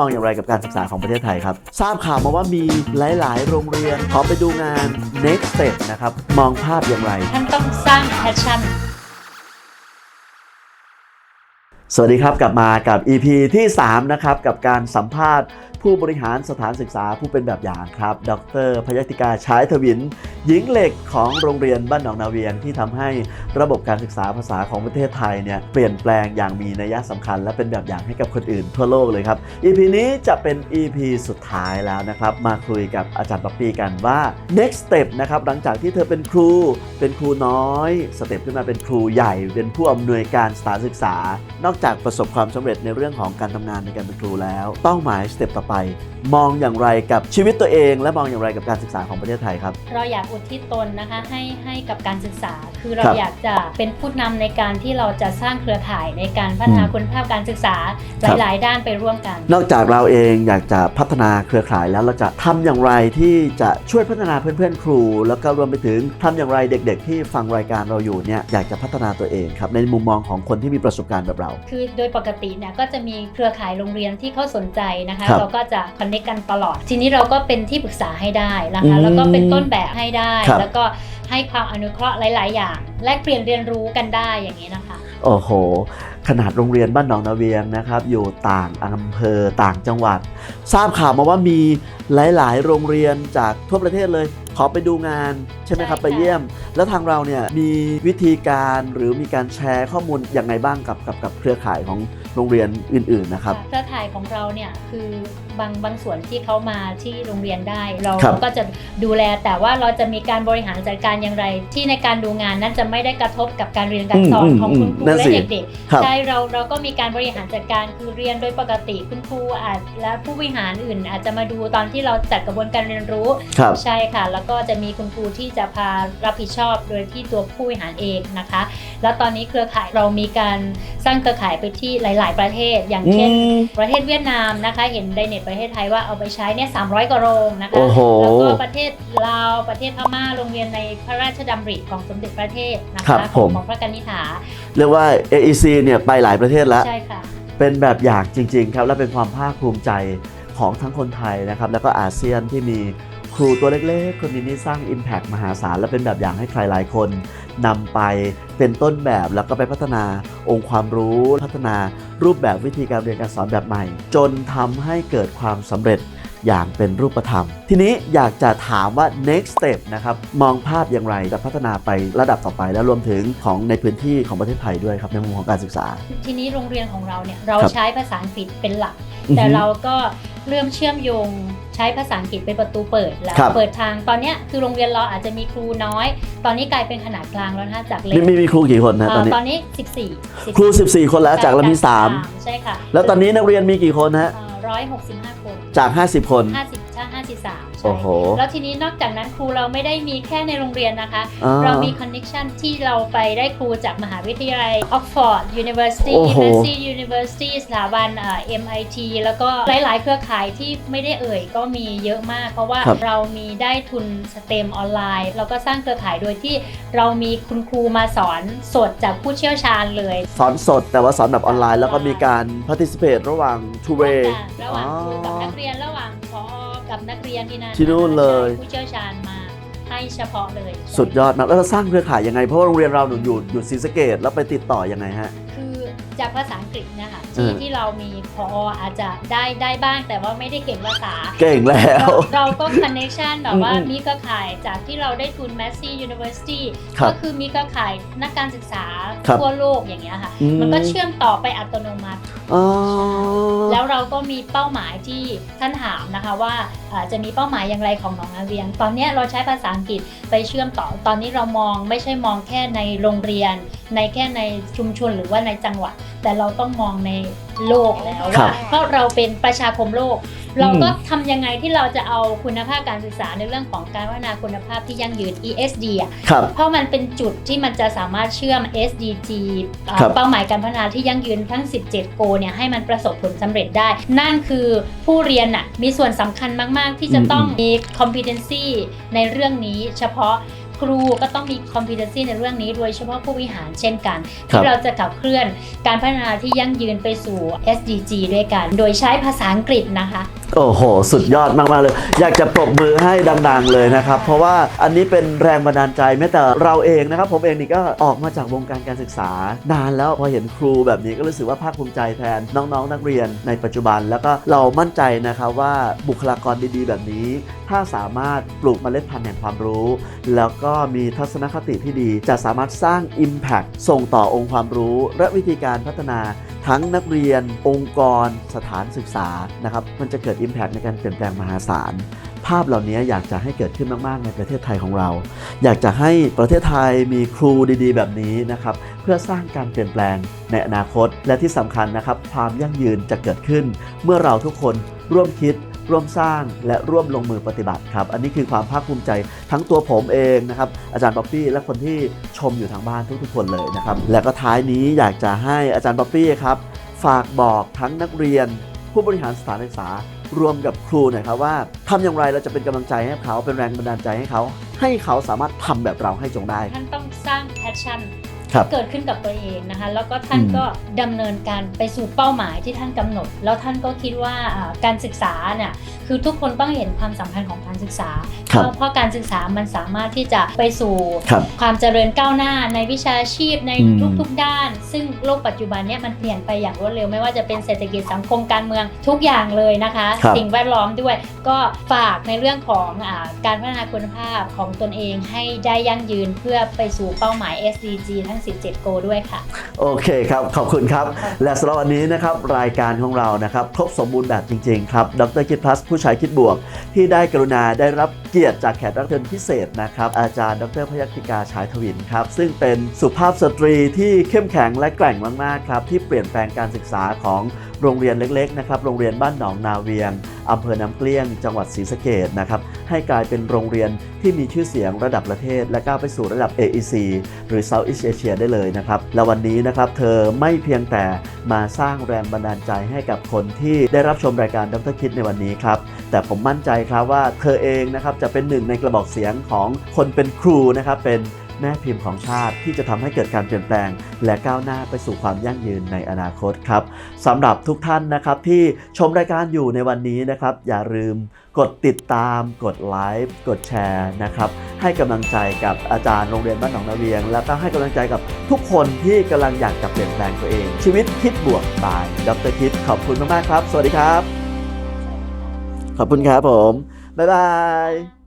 มองอย่างไรกับการศึกษาของประเทศไทยครับ ทราบข่าวมาว่ามีหลาย ๆ โรงเรียน ขอไปดูงาน next step นะครับ มองภาพอย่างไร ท่านต้องสร้างแพชชั่น สวัสดีครับกลับมากับ EP ที่ 3 นะครับ กับการสัมภาษณ์ ผู้บริหารสถานศึกษาผู้เป็นแบบอย่างครับ ดรพยติกาชายทวิน หญิงเหล็กของโรงเรียนบ้านหนองนาเวียงที่ทำให้ระบบการศึกษาภาษาของประเทศไทยเนี่ยเปลี่ยนแปลงอย่างมีนัยสำคัญ และเป็นแบบอย่างให้กับคนอื่นทั่วโลกเลยครับ EP นี้จะเป็น EP สุดท้ายแล้วนะครับ มาคุยกับอาจารย์ป๊อปปี้กันว่า next step นะครับหลังจากที่เธอเป็นครู เป็นครูน้อยสเต็ปขึ้นมาเป็นครูใหญ่ เป็นผู้อำนวยการสถานศึกษา นอกจากประสบความสำเร็จในเรื่องของการทำงานในการเป็นครูแล้ว เป้าหมายสเต็ปต่อไปมองอย่างไรกับชีวิตตัวเอง และมองอย่างไรกับการศึกษาของประเทศไทยครับ เราอยากอุทิศตนนะคะให้ให้กับการศึกษา คือเราครับอยากจะเป็นผู้นำในการที่เราจะสร้างเครือข่ายในการพัฒนาอืมคุณภาพการศึกษาครับ หลายๆ ด้านไปร่วมกัน นอกจากเราเองอยากจะพัฒนาเครือข่ายแล้วเราจะทำอย่างไรที่จะช่วยพัฒนาเพื่อนๆครู แล้วก็รวมไปถึงทำอย่างไรเด็ก ๆ ที่ฟังรายการเราอยู่เนี่ยอยากจะพัฒนาตัวเองครับในมุมมองของคนที่มีประสบการณ์แบบเรา คือโดยปกติเนี่ยก็จะมีเครือข่ายโรงเรียนที่เขาสนใจนะคะ ครับเราก็จะคอนเนคกันตลอด ทีนี้เราก็เป็นที่ปรึกษาให้ได้นะอืคะมแล้วก็เป็นต้นแบบให้ได้ ครับ แล้วก็ให้ความอนุเคราะห์หลาย ๆ อย่าง แลกเปลี่ยนเรียนรู้กันได้อย่างนี้นะคะ โอ้โห ขนาดโรงเรียนบ้านหนองนาเวียงนะครับ อยู่ต่างอำเภอต่างจังหวัด ทราบข่าวมาว่ามีหลาย ๆ โรงเรียนจากทั่วประเทศเลย ขอไปดูงานใช่ไหมครับ ใช่ไปค่ะเยี่ยม แล้วทางเราเนี่ยมีวิธีการหรือมีการแชร์ข้อมูลอย่างไรบ้างกับกับกับเครือข่ายของ โรงเรียนอื่นๆนะครับเครือข่ายของเราเนี่ยคือบางบางส่วนที่เขามาที่โรงเรียนได้ เราครับก็จะดูแลแต่ว่าเราจะมีการบริหารจัดการอย่างไร ที่ในการดูงานนั้นจะไม่ได้กระทบกับการเรียนการสอนอืมของอืมคุณครูนั่นและสิเด็กครับๆใช่เราเราก็มีการบริหารจัดการคือเรียนโดยปกติคุณครูอาจและผู้บริหารอื่น อาจจะมาดูตอนที่เราจัดกระบวนการเรียนรู้ครับใช่ค่ะ แล้วก็จะมีคุณครูที่จะพารับผิดชอบโดยที่ตัวผู้บริหารเองนะคะ แล้วตอนนี้เครือข่ายเรามีการสร้างเครือข่ายไปที่หลายๆประเทศอย่างเช่นอืมประเทศเวียดนามนะคะ เห็นไดเน็ตประเทศไทยว่าเอาไปใช้เนี่ย300กว่าโรงนะคะโอ้โหแล้วก็ประเทศลาวประเทศพม่าโรงเรียนในพระราชดำริของสมเด็จพระเทพนะครัคะบของผมของพระกนิษฐาเรียกว่า AEC เนี่ยไปหลายประเทศแล้วใช่ค่ะเป็นแบบอย่างจริง ๆ ครับ และเป็นความภาคภูมิใจของทั้งคนไทยนะครับ แล้วก็อาเซียนที่มี ครูตัวเล็กๆ คนนี้นี่สร้าง Impact มหาศาลและเป็นแบบอย่างให้ใครหลายคนนำไปเป็นต้นแบบแล้วก็ไปพัฒนาองค์ความรู้ พัฒนารูปแบบวิธีการเรียนการสอนแบบใหม่ จนทำให้เกิดความสำเร็จอย่างเป็นรูปธรรม ทีนี้อยากจะถามว่า next step นะครับมองภาพอย่างไรจะพัฒนาไประดับต่อไป และรวมถึงของในพื้นที่ของประเทศไทยด้วยครับในมุมของการศึกษา ทีนี้โรงเรียนของเราเนี่ยเราครับใช้ภาษาอังกฤษเป็นหลักอือฮึแต่เราก็เริ่มเชื่อมโยง ใช้ภาษาอังกฤษเป็นประตูเปิดแล้วครับ เปิดทางตอนเนี้ยคือโรงเรียนเราอาจจะมีครูน้อย ตอนนี้กลายเป็นขนาดกลางแล้วนะคะจากเล็กมีมีมีครูกี่คนนะเอ่ตอนอนี้ตอนนี้ 14 14ครู 14 คนแล้วจากเรามีใช่ค่ะ3แล้วตอนนี้นักเรียนมีกี่คนฮะ ร้อยหกสิบห้าคนจาก 50 คน ห้าสิบ โอ้โหแล้วทีนี้นอกจากนั้นครูเราไม่ได้มีแค่ในโรงเรียนนะคะ อ่เรามีคอนเน็ชันที่เราไปได้ครูจากมหาวิทยาลัย Oxford University โอ้โห Massey University สถาบันเอ่อ MIT แล้วก็หลาย ๆ เครือข่ายที่ไม่ได้เอ่ยก็มีเยอะมาก เพราะว่าครับเรามีได้ทุนสเต็มออนไลน์ แล้วก็สร้างเครือข่ายโดยที่เรามีคุณครูมาสอนสดจากผู้เชี่ยวชาญเลย สอนสดแต่ว่าสอนแบบออนไลน์แล้วก็มีการ participate ระหว่าง two way ระหว่างครูกับนักเรียนระหว่างพอ กับนักเรียนที่นั่นที่นู่นเลย ใช่ผู้เชี่ยวชาญมาให้เฉพาะเลยสุดยอดมากแล้วเราสร้างเครือข่ายยังไง เพราะว่าโรงเรียนเราหนูอยู่อยู่ศรีสะเกดแล้วไปติดต่อยังไงฮะ คือ จากภาษาอังกฤษเนะคะเอที่อที่เรามีพออาจจะได้ได้บ้างแต่ว่าไม่ได้เก่งภาษา เก่งแล้ว เราเราก็คอนเน c ชันแบบว่าอืมมีเครือข่ายจากที่เราได้ทุน Massey University ครับก็คือมีเครือข่ายนักการศึกษาครับทั่วโลกอย่างเงี้ยค่ะอืมันก็เชื่อมต่อไปอัตโนมัติอ๋อแล้วเราก็มีเป้าหมายที่ท่านถามนะคะว่าเอ่อจะมีเป้าหมายอย่างไรของหนองนาเวียง ตอนเนี้ยเราใช้ภาษาอังกฤษไปเชื่อมต่อตอนนี้เรามองไม่ใช่มองแค่ในโรงเรียน ในแค่ในชุมชนหรือว่าในจังหวัดแต่เราต้องมองในโลกแล้วครัว่าบเพราะเราเป็นประชาคมโลก เราก็ทำยังไงที่เราจะเอาคุณภาพการศึกษาในเรื่องของการพัฒนาคุณภาพที่ยั่งยืน ESG อะครับเพราะมันเป็นจุดที่มันจะสามารถเชื่อม SDG เอ่อครับเป้าหมายการพัฒนาที่ยั่งยืนทั้ง 17 โกเนี่ยให้มันประสบผลสำเร็จได้ นั่นคือผู้เรียนน่ะมีส่วนสำคัญมาก ๆ ที่จะต้องมี competency ในเรื่องนี้เฉพาะค รูก็ต้องมี competency ในเรื่องนี้โดยเฉพาะผู้บริหารเช่นกันครับที่เราจะขับเคลื่อนการพัฒนาที่ยั่งยืนไปสู่ SDG ด้วยกัน โดยใช้ภาษาอังกฤษนะคะ โอ้โห สุดยอดมาก ๆ เลย อยากจะปรบมือให้ดัง ๆ เลยนะครับ เพราะว่าอันนี้เป็นแรงบันดาลใจแม้แต่เราเองนะครับ ผมเองนี่ก็ออกมาจากวงการการศึกษานานแล้วพอเห็นครูแบบนี้ก็รู้สึกว่าภาคภูมิใจแทนน้องๆ นักเรียนในปัจจุบัน แล้วก็เรามั่นใจนะครับว่าบุคลากรดีๆ แบบนี้ ถ้าสามารถปลูกเมล็ดพันธุ์แห่งความรู้ แล้วก็มีทัศนคติที่ดี จะสามารถสร้าง Impact ส่งต่อองค์ความรู้ และวิธีการพัฒนาทั้งนักเรียน องค์กร สถานศึกษานะครับมันจะเกิด Impact ในการเปลี่ยนแปลงมหาศาลภาพเหล่านี้อยากจะให้เกิดขึ้นมาก ๆ ในประเทศไทยของเรา อยากจะให้ประเทศไทยมีครูดีๆ แบบนี้นะครับ เพื่อสร้างการเปลี่ยนแปลงในอนาคต และที่สำคัญนะครับ ความยั่งยืนจะเกิดขึ้น เมื่อเราทุกคนร่วมคิด ร่วมสร้างและร่วมลงมือปฏิบัติครับอันนี้คือความภาคภูมิใจทั้งตัวผมเองนะครับอาจารย์ป๊อปปี้และคนที่ชมอยู่ทางบ้านทุกๆคนเลยนะครับและก็ท้ายนี้อยากจะให้อาจารย์ป๊อปปี้ครับฝากบอกทั้งนักเรียน ผู้บริหารสถานศึกษารวมกับครูหน่อยครับว่าทำอย่างไรเราจะเป็นกำลังใจให้เขาเป็นแรงบันดาลใจให้เขา ให้เขาสามารถทำแบบเราให้จงได้ท่านต้องสร้าง passion บเกิดขึ้นกับตัวเองนะคะ แล้วก็ท่านอืมก็ดำเนินการไปสู่เป้าหมายที่ท่านกำหนด แล้วท่านก็คิดว่าอ่าการศึกษาเนี่ยคือทุกคนต้องเห็นความสำคัญของการศึกษาครับเพราะเพราะการศึกษามันสามารถที่จะไปสู่ครับความเจริญก้าวหน้าในวิชาชีพในอืมทุกๆด้าน ซึ่งโลกปัจจุบันเนี่ยมันเปลี่ยนไปอย่างรวดเร็วไม่ว่าจะเป็นเศรษฐกิจสังคมการเมืองทุกอย่างเลยนะคะครับสิ่งแวดล้อมด้วยก็ฝากในเรื่องของอาการพัฒนาคุณภาพของตนเองให้ได้ยั่งยืนเพื่อไปสู่เป้าหมาย SDG ทั้ง17โกด้วยค่ะ โอเคครับ ขอบคุณครับ และสำหรับวันนี้นะครับ รายการของเรานะครับ ครบสมบูรณ์แบบจริง ๆ ครับ ดรคิดพลัสผู้ชายคิดบวก ที่ได้กรุณาได้รับ เกียรติจากแขกรับเชิญพิเศษนะครับ อาจารย์ดรพยัคฆ์ธิกาชายทวินครับ ซึ่งเป็นสุภาพสตรีที่เข้มแข็งและแกร่งมากๆครับ ที่เปลี่ยนแปลงการศึกษาของโรงเรียนเล็กๆนะครับ โรงเรียนบ้านหนองนาเวียงอำเภอน้ำเกลี้ยง จังหวัดศรีสะเกดนะครับ ให้กลายเป็นโรงเรียนที่มีชื่อเสียงระดับประเทศ และก้าวไปสู่ระดับ AEC หรือ Southeast Asia ได้เลยนะครับ และวันนี้นะครับ เธอไม่เพียงแต่มาสร้างแรงบันดาลใจให้กับคนที่ได้รับชมรายการดรคิดในวันนี้ครับ แต่ผมมั่นใจครับว่าเธอเองนะครับจะเป็นหนึ่งในกระบอกเสียงของคนเป็นครูนะครับเป็นแม่พิมพ์ของชาติที่จะทำให้เกิดการเปลี่ยนแปลง และก้าวหน้าไปสู่ความยั่งยืนในอนาคตครับสำหรับทุกท่านนะครับที่ชมรายการอยู่ในวันนี้นะครับ อย่าลืมกดติดตาม กดไลค์กดแชร์นะครับ ให้กำลังใจกับอาจารย์โรงเรียนบ้านหนองนาเวียง แล้วก็ให้กำลังใจกับทุกคนที่กำลังอยากจะเปลี่ยนแปลงตัวเอง ชีวิตคิดบวกบายดรคิดขอบคุณมากๆครับ สวัสดีครับ ขอบคุณครับผม บ๊ายบาย